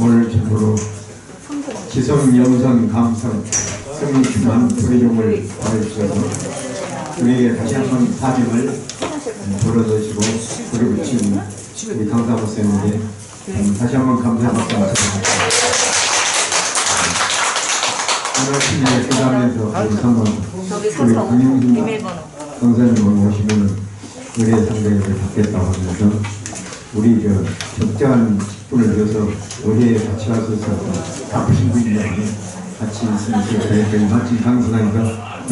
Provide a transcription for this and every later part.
오늘 참으로 지성 영성 감성 성리 충만 부의종을 보여주셔서 우리에게 다시 한번 사명을 불어넣으시고 그리고 지금 우리 강사 음, 다시 한번 감사 말씀드립니다. 오늘 아침에 기도하면서 우리 저기 우리 서서 군인분과 비밀번호. 강사님 오시면 의뢰 상대를 받겠다고 하면서 우리 저 적절한 직분을 위해서 의뢰에 같이 와서 바쁘신 분이냐 같이 있으면서 저희들 마침 강사니까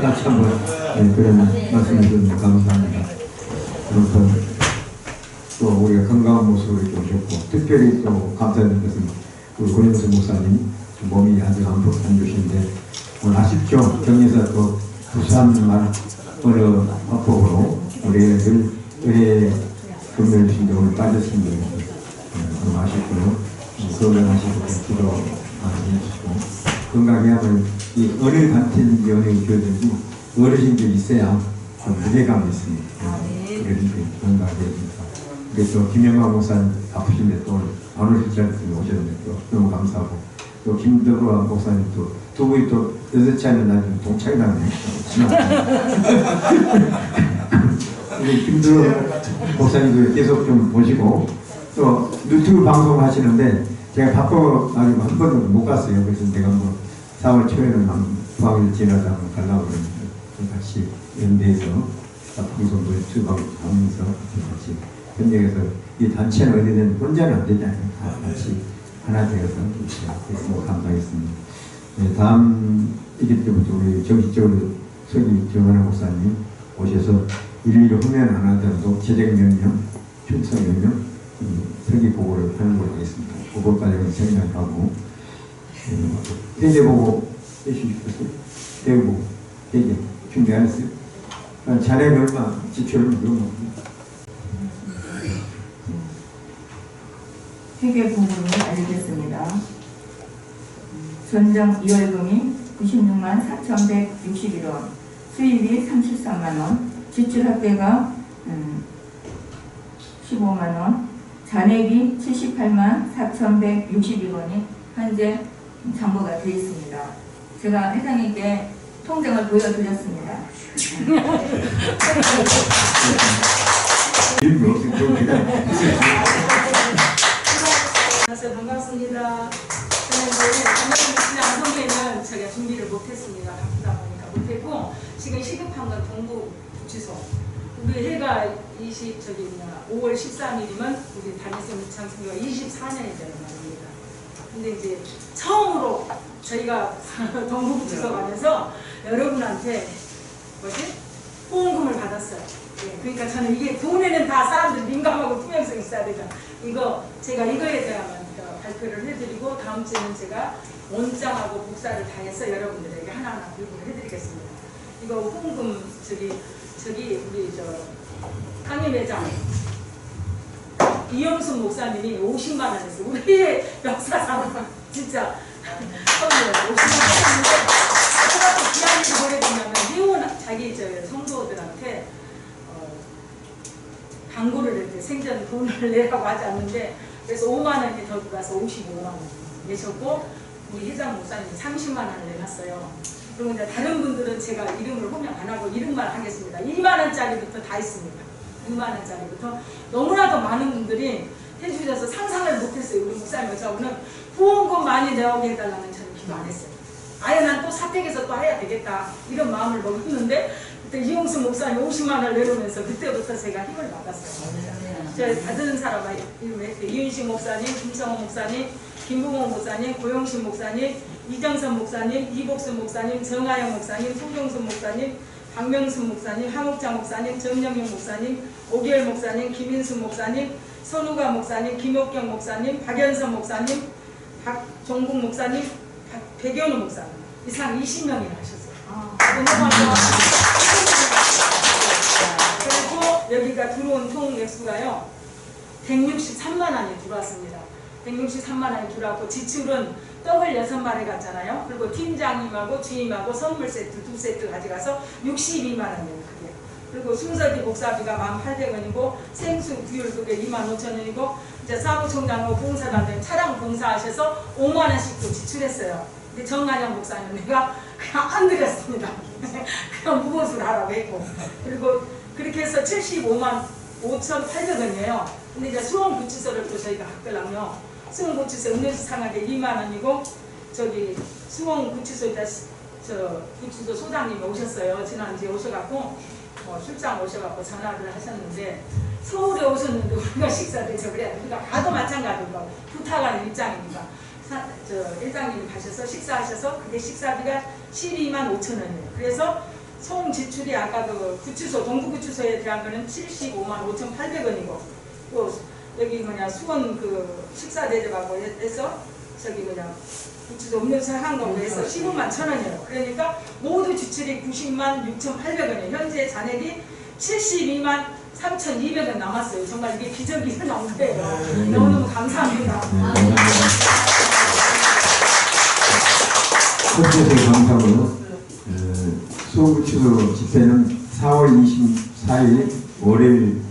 같이 한번 네, 그런 말씀을 주셔서 감사합니다. 그리고 또 우리가 건강한 모습을 이렇게 오셨고 특별히 또 감사드린 것은 우리 권영수 목사님 좀 몸이 아직 안, 좋으신데 오늘 아쉽죠? 경에서 또 부산 어느 합법으로 우리 늘 의뢰 금요일 오늘 빠졌습니다. 네, 너무 아쉽고요. 어, 건강하시고 기도 많이 해주시고 건강해야만 이 어느 같은 연예인 교회든지 어르신들이 있어야 좀 무게감이 있습니다. 건강하게 해줍니다. 우리 또 김영환 목사님 아프신데 또 바로 실장님 오셨는데 또 너무 감사하고 또 김덕화 목사님 또두 분이 또 여섯 차이는 나좀 동창이 나네요. 우리 김덕화 목사님도 계속 좀 보시고 또 유튜브 방송 하시는데 제가 바빠가지고 한 번도 못 갔어요. 그래서 내가 뭐 4월 초에는 한 부학일 지나다 한번 가려고 그러는데 좀 같이 연대해서 방송도 유튜브 하면서 같이 협력해서 이 단체는 어디든 혼자는 안 되잖아요. 다 같이 하나 되어서 했으면 감사하겠습니다. 네, 다음 이기 때부터 우리 정식적으로 서기 정하는 목사님 오셔서 일일이 후면 안 하더라도 재정 명령, 출석 명령, 음, 서기 보고를 하는 걸로. 보고 과정을 생략하고 음, 회계 보고 해주시겠어요? 회계 보고 회계 준비 안 했어요? 아, 자네는 얼마 지출을 얼마 회계 부분을 알리겠습니다. 전정 2월금이 96만 4,161원, 수입이 33만 원, 지출 합계가 음, 15만 원, 잔액이 78만 4,161원이 현재 잔고가 되어 있습니다. 제가 회장님께 통장을 보여드렸습니다. 그냥 안녕하세요. 반갑습니다. 저는 안성회는 제가 준비를 못했습니다. 바쁘다 보니까 못했고 지금 시급한 건 동부 구치소. 우리 해가 20 저기 뭐야 5월 13일이면 우리 담임선 장성교가 24년이 되는 말입니다. 근데 이제 처음으로 저희가 동부 구치소 가면서 여러분한테 뭐지 후원금을 받았어요. 예, 그러니까 저는 이게 돈에는 다 사람들 민감하고 투명성이 있어야 되잖아. 이거 제가 이거에 대한 어, 발표를 해드리고 다음 주에는 제가 원장하고 복사를 다 해서 여러분들에게 하나하나 발표를 해드리겠습니다. 이거 후원금 저기 저기 우리 저 강림 회장 이영순 목사님이 50만 원 했어요. 우리의 역사상 진짜 처음이에요. 50만 원 했는데 어떻게 기한을 보내주냐면 미혼 자기 저 성도들한테 어, 광고를 이렇게 생전 돈을 내라고 하지 않는데 그래서 5만 원이 더 들어가서 55만 원 내셨고 우리 회장 목사님 30만 원을 내놨어요. 그리고 이제 다른 분들은 제가 이름을 호명 안 하고 이름만 하겠습니다. 2만 원짜리부터 다 있습니다. 2만 원짜리부터 너무나도 많은 분들이 해주셔서 상상을 못했어요. 우리 목사님 저는 후원금 많이 내오게 해달라는 저는 기도 안 했어요. 아예 난 또 사택에서 또 해야 되겠다 이런 마음을 먹었는데 그때 이용수 목사님 50만 원을 내놓으면서 그때부터 제가 힘을 받았어요. 제가 받은 사람 이름을 했어요. 이윤식 목사님, 김성호 목사님, 김부모 목사님, 고영신 목사님, 이정선 목사님, 이복순 목사님, 정하영 목사님, 송정순 목사님, 박명순 목사님, 한옥장 목사님, 정영영 목사님, 오기열 목사님, 김인수 목사님, 선우가 목사님, 김옥경 목사님, 박연선 목사님, 박종국 목사님, 박- 백연우 목사님 이상 20명이나 하셨어요. 너무 감사합니다. 그리고 여기가 들어온 총 액수가요. 163만 원이 들어왔습니다. 163만 원이 들어왔고 지출은 떡을 6마리 갔잖아요. 그리고 팀장님하고 주임하고 선물 세트 두 세트 가져가서 62만 원이에요. 그게. 그리고 순서기 복사비가 1,800원이고 생수 비율 그게 25,000원이고 이제 사무총장하고 봉사단들 차량 봉사하셔서 5만 원씩 또 지출했어요. 근데 정관영 목사님 내가 그냥 안 드렸습니다. 그냥 무엇을 하라고 했고 그리고 그렇게 해서 75만 5,800원이에요. 근데 이제 수원 구치소를 또 저희가 바꾸려면 수원 구치소 음료수 상하게 2만 원이고 저기 수원 구치소에다 시- 저 구치소 소장님이 오셨어요. 지난주에 오셔갖고 뭐 출장 오셔갖고 전화를 하셨는데 서울에 오셨는데 우리가 식사 대접을 해야 돼. 우리가 가도 마찬가지고 부탁하는 입장입니다. 사- 저 일장님이 가셔서 식사하셔서 그게 식사비가 12만 5천 원이에요. 그래서 총 지출이 아까 그 구치소 동부구치소에 대한 거는 75만 5천 800원이고 또 여기 뭐냐 수원 그 식사 대접하고 해서 저기 뭐냐 구치소 음료수 한거로 해서 15만 천 원이에요. 그러니까 모두 지출이 90만 6천 800원이에요. 현재 잔액이 72만 3,200원 남았어요. 정말 이게 기적이 일어난 거예요. 너무너무 감사합니다. 감사하고 어, 수원구치소 집회는 4월 24일 월요일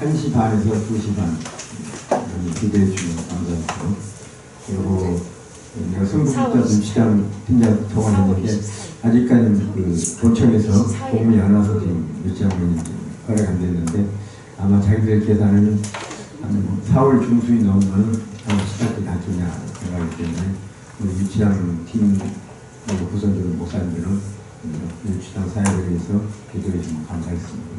1시 반에서 2시 반. 어, 기대해 주시면 감사하고 그리고 내가 성북자 시장 팀장 통화했는데 아직까지 그 본청에서 공문이 안 와서 지금 유치장면이 허락 안 됐는데 아마 자기들 계산은 한 4월 중순이 넘으면 시작이 나중이야 생각하기 때문에 우리 유치장 팀 그리고 구성들 목사님들은 유치장 사역을 위해서 기도해 주시면 감사했습니다.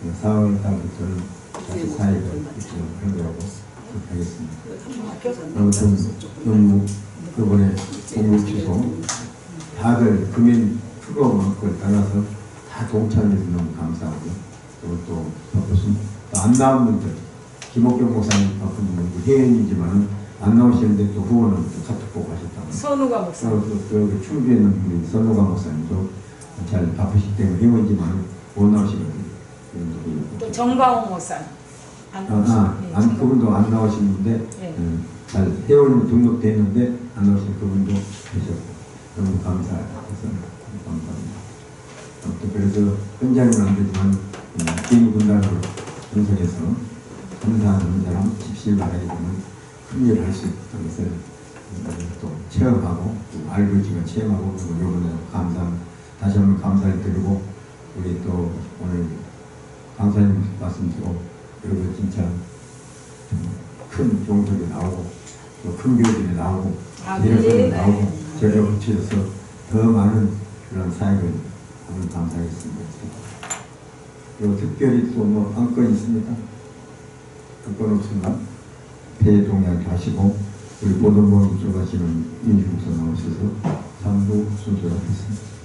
그리고 4월 달부터는 다시 사역을 유치장 하려고 하겠습니다. 아무튼 너무 그번에 공무 취소 다들 금연 크고 많고 떠나서 다 동참해서 너무 감사하고 그리고 또 바쁘신 또안 나온 분들 김옥경 목사님 바쁜 분들 회원이지만은 안 나오시는데 또 후원을 또 카톡 보고 하셨다고 선우가 목사. 또, 또, 또 여기 충주에 있는 선호가 목사님도 잘 바쁘시기 때문에 회원이지만 못 나오시거든요. 또 정광호 목사. 안 아, 아, 예, 안, 정광호. 그분도 안 나오시는데 예. 음, 잘 회원 등록됐는데 안 나오신 그분도 계셨고 너무 감사해서 감사합니다. 아무튼 그래서 현장은 안 되지만 음, 개인 군단으로 분석해서 감사하는 사람 집실 말하게 되면 큰 일을 할 수 있다는 것을 음, 또 체험하고 또 알고 있지만 체험하고 그리고 이번에 감사 다시 한번 감사를 드리고 우리 또 오늘 강사님 말씀 듣고 그리고 진짜 큰 종들이 나오고 또 큰 교들이 나오고 아, 예술이 네, 나오고 네. 저를 붙여서 더 많은 그런 사역을 하면 감사하겠습니다. 그리고 특별히 또 뭐 안건 있습니까? 안건 없으면 대동약 하시고 우리 보도모 입술하시는 민주국서 나오셔서 3부 순서하겠습니다.